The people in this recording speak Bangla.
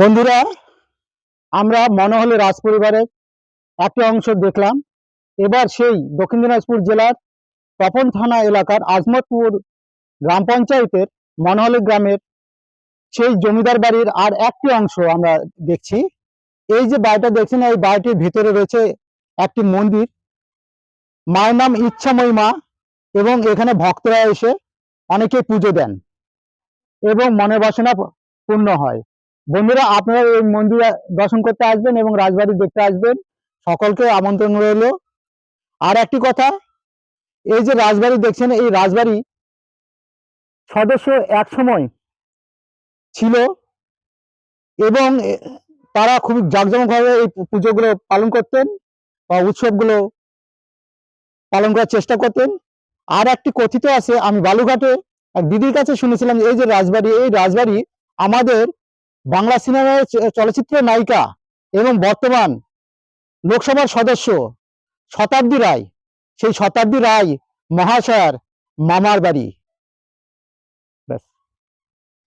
বন্ধুরা, আমরা মনোহলে রাজ পরিবারের একটা অংশ দেখলাম। এবার সেই দক্ষিণ দিনাজপুর জেলার তপন থানা এলাকার আজমতপুর গ্রাম পঞ্চায়েতের মনোহলি গ্রামের সেই জমিদার বাড়ির আর একটি অংশ আমরা দেখছি। এই যে বাড়িটা দেখছেন, এই বাড়িটির ভিতরে রয়েছে একটি মন্দির। মায়ের নাম ইচ্ছাময়ী মা এবং এখানে ভক্তরা এসে অনেকে পুজো দেন এবং মনের বাসনা পূর্ণ হয়। বন্ধুরা, আপনারা এই মন্দিরে দর্শন করতে আসবেন এবং রাজবাড়ি দেখতে আসবেন। সকলকে আমন্ত্রণ রইল। আর একটি কথা, এই যে রাজবাড়ি দেখছেন, এই রাজবাড়ি সদস্য এক সময় ছিল এবং তারা খুব জাঁকজমকভাবে এই পুজোগুলো পালন করতেন বা উৎসবগুলো পালন করার চেষ্টা করতেন। আর একটি কথিত আছে, আমি বালুঘাটে এক দিদির কাছে শুনেছিলাম এই যে রাজবাড়ি, এই রাজবাড়ি আমাদের বাংলা সিনেমার চলচ্চিত্র নায়িকা এবং বর্তমান লোকসভার সদস্য শতাব্দী রায়। সেই শতাব্দী রায় মহাশয়ার মামার বাড়ি।